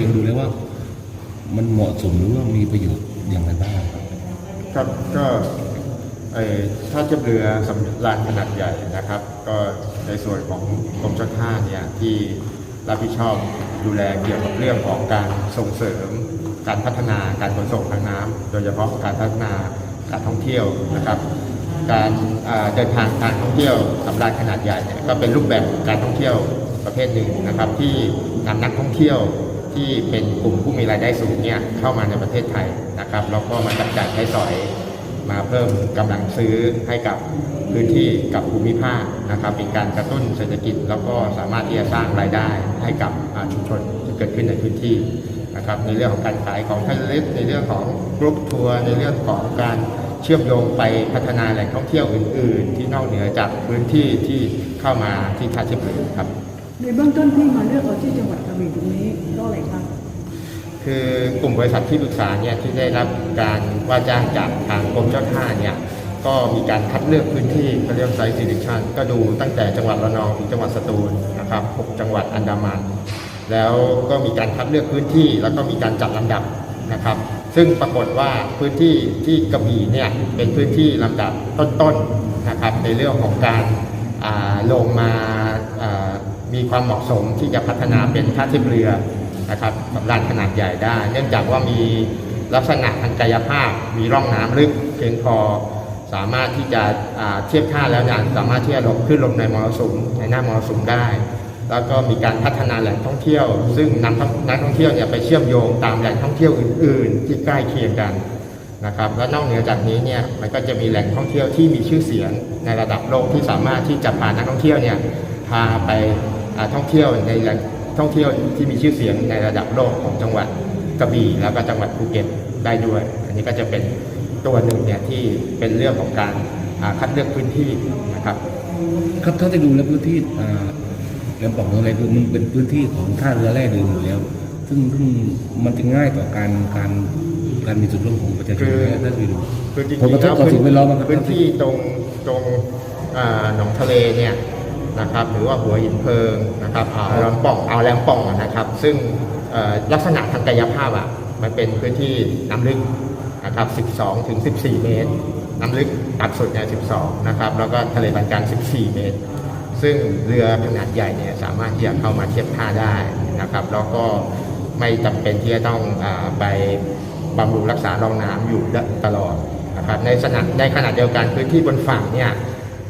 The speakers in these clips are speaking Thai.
เองดูแล้วว่า มันเหมาะสมหรือว่ามีประโยชน์อย่างไรบ้างครับครับก็เอ่อท่าเทียบเรือสำราญขนาดใหญ่นะครับ ก็ในส่วนของกรมเจ้าท่าเนี่ยที่รับผิดชอบดูแลเกี่ยวกับเรื่องของการส่งเสริม การพัฒนาการขนส่งทางน้ำโดยเฉพาะการพัฒนาการท่องเที่ยวนะครับ การเดินทางการท่องเที่ยวสำราญขนาดใหญ่เนี่ยก็เป็นรูปแบบการท่องเที่ยวประเภทหนึ่งนะครับ ที่นำนักท่องเที่ยว ที่เป็นกลุ่มผู้มีรายได้สูงเนี่ยเข้ามาในประเทศไทยนะครับแล้วก็มาจับจ่ายใช้สอยมาเพิ่มกำลังซื้อให้กับพื้นที่กับภูมิภาคนะครับเป็นการกระตุ้นเศรษฐกิจ แล้วก็สามารถที่จะสร้างรายได้ให้กับชุมชนที่เกิดขึ้นในพื้นที่นะครับในเรื่องของการขายของทะเลในเรื่องของกรุ๊ปทัวร์ในเรื่องของการเชื่อมโยงไปพัฒนาแหล่งท่องเที่ยวอื่น ๆ ที่นอกเหนือจากพื้นที่ที่เข้ามาที่ท่าเทียบเรือครับ ในเบื้องต้นที่มาเลือกเอาที่จังหวัดกระบี่ตรงนี้เพราะอะไรคะคือกลุ่มบริษัทที่ปรึกษาเนี่ยที่ได้รับการว่าจ้างจากทางกรมเจ้าท่าเนี่ยก็มีการคัดเลือกพื้นที่เขาเรียกไซต์ซีดิชันก็ดูตั้งแต่จังหวัดระนองถึงจังหวัดสตูลนะครับ6จังหวัดอันดามัน แล้วก็มีการคัดเลือกพื้นที่แล้วก็มีการจัดลำดับนะครับ ซึ่งปรากฏว่าพื้นที่ที่กระบี่เนี่ยเป็นพื้นที่ลำดับต้นๆนะครับในเรื่องของการลงมา มีความเหมาะสมที่จะพัฒนาเป็นท่าเทียบเรือนะครับสำราญขนาดใหญ่ได้ เนื่องจากว่ามีลักษณะทางกายภาพ มีร่องน้ำลึกเพียงพอสามารถที่จะเทียบท่าแล้วเนี่ยสามารถที่จะหลบขึ้นลมในมรสุมในหน้ามรสุมได้ แล้วก็มีการพัฒนาแหล่งท่องเที่ยว ซึ่งนำนักท่องเที่ยวเนี่ยไปเชื่อมโยงตามแหล่งท่องเที่ยวอื่น ๆ ที่ใกล้เคียงกันนะครับและนอกเหนือจากนี้เนี่ยมันก็จะมีแหล่งท่องเที่ยวที่มีชื่อเสียงในระดับโลกที่สามารถที่จะพานักท่องเที่ยวเนี่ยพาไป ท่องเที่ยวในแหล่งท่องเที่ยวที่มีชื่อเสียงในระดับโลกของจังหวัดกระบี่แล้วก็จังหวัดภูเก็ตได้ด้วย อันนี้ก็จะเป็นตัวหนึ่งเนี่ยที่เป็นเรื่องของการอ่าคัดเลือกพื้นที่นะครับครับถ้าจะดูแล้วพื้นที่อ่าแหลมป่องอะไรคือมันเป็นพื้นที่ของท่าเรือแร่เดิมอยู่แล้ว ซึ่งซึ่งมันจะง่ายต่อการการการมีส่วนร่วมของประชาชนคือถ้าดูคือจริงผลกระทบต่อสิ่งแวดล้อมอะครับพื้นที่ตรงตรงอ่าหนองทะเลเนี่ย นะครับหรือว่าหัวหินเพลิงนะครับอ่าวแหลมป่องอ่าวแหลมป่องนะครับ ซึ่งลักษณะทางกายภาพอะมันเป็นพื้นที่น้ำลึกนะครับ 12 ถึง 14 เมตร น้ำลึกตัดสุดเนี่ย 12 นะครับ แล้วก็ทะเลปานกลาง 14 เมตร ซึ่งเรือขนาดใหญ่เนี่ยสามารถที่จะเข้ามาเทียบท่าได้นะครับ แล้วก็ไม่จำเป็นที่จะต้องอไปบำรุงรักษารองน้ำอยู่ตลอดนะครับ ในสนามในขณะเดียวกันพื้นที่บนฝั่งเนี่ย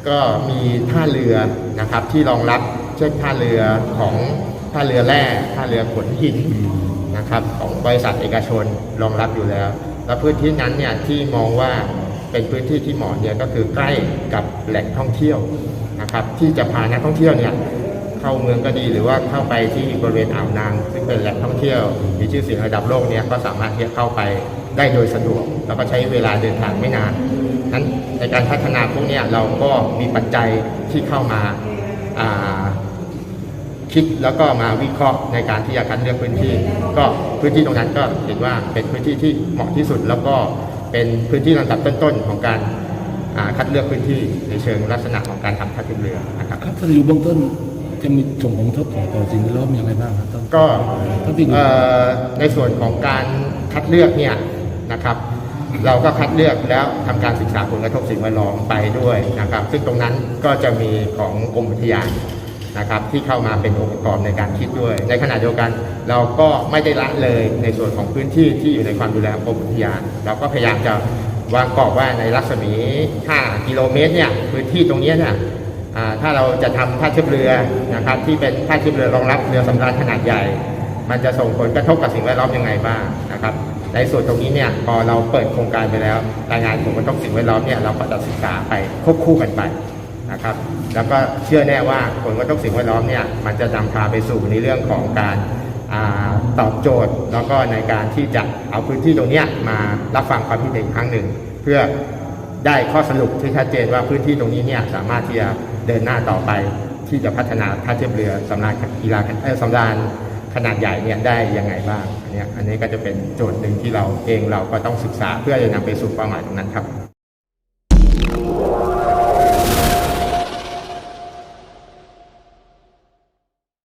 ก็มีท่าเรือนะครับที่รองรับเช่นท่าเรือของท่าเรือแร่ท่าเรือขนหินนะครับของบริษัทเอกชนรองรับอยู่แล้ว และพื้นที่นั้นเนี่ยที่มองว่าเป็นพื้นที่ที่เหมาะเนี่ยก็คือใกล้กับแหล่งท่องเที่ยวนะครับที่จะพานักท่องเที่ยวเนี่ยเข้าเมืองก็ดีหรือว่าเข้าไปที่บริเวณอ่าวนาง ซึ่งเป็นแหล่งท่องเที่ยวมีชื่อเสียงระดับโลกเนี่ยก็สามารถที่จะเข้าไปได้โดยสะดวก แล้วก็ใช้เวลาเดินทางไม่นาน นั้นในการพัฒนาพวกเนี้เราก็มีปัจจัยที่เข้ามาอ่าคิดแล้วก็มาวิเคราะห์ในการที่จะคัดเลือกพื้นที่ ก็พื้นที่ตรงนั้นก็เห็นว่าเป็นพื้นที่ที่เหมาะที่สุด แล้วก็เป็นพื้นที่ลำดับต้นๆของการอ่าคัดเลือกพื้นที่ในเชิงลักษณะของการทำท่าเทียบเรือนะครับครับถ้าอยู่เบื้องต้นจะมีส่งผลกระทบต่อต่อสิ่งแวดล้อมอย่างไรบ้างครับต้องก็เท่าที่ดูเอ่อในส่วนของการคัดเลือกเนี่ยนะครับ เราก็คัดเลือกแล้วทำการศึกษาผลกระทบสิ่งแวดล้อมไปด้วยนะครับ ซึ่งตรงนั้นก็จะมีของกรมอุทยานนะครับที่เข้ามาเป็นองค์ประกอบในการคิดด้วย ในขณะเดียวกัน เราก็ไม่ได้ละเลยในส่วนของพื้นที่ที่อยู่ในความดูแลของกรมอุทยาน เราก็พยายามจะวางกรอบว่าในรัศมี 5 กิโลเมตรเนี่ยพื้นที่ตรงนี้เนี่ยถ้าเราจะทำท่าเทียบเรือนะครับที่เป็นท่าเทียบเรือรองรับเรือสำราญขนาดใหญ่ มันจะส่งผลกระทบกับสิ่งแวดล้อมยังไงบ้างนะครับ ในส่วนตรงนี้เนี่ยพอเราเปิดโครงการไปแล้วรายงานผลกระทบสิ่งแวดล้อมเนี่ยเราก็จะศึกษาไปควบคู่กันไปนะครับ แล้วก็เชื่อแน่ว่าผลกระทบสิ่งแวดล้อมเนี่ยมันจะนำพาไปสู่ในเรื่องของการอตอบโจทย์แล้วก็ในการที่จะเอาพื้นที่ตรงนี้มารับฟังความคิดเห็นครั้งหนึ่ง เพื่อได้ข้อสรุปที่ชัดเจนว่าพื้นที่ตรงนี้เนี่ยสามารถที่จะเดินหน้าต่อไปที่จะพัฒนาท่าเทียบเรือสำราญกีฬาสำราญ ขนาดใหญ่เนี่ยได้ยังไงบ้างอันนี้อันนี้ก็จะเป็นโจทย์หนึ่งที่เราเองเราก็ต้องศึกษาเพื่อจะนำไปสู่เป้าหมายตรงนั้นครับ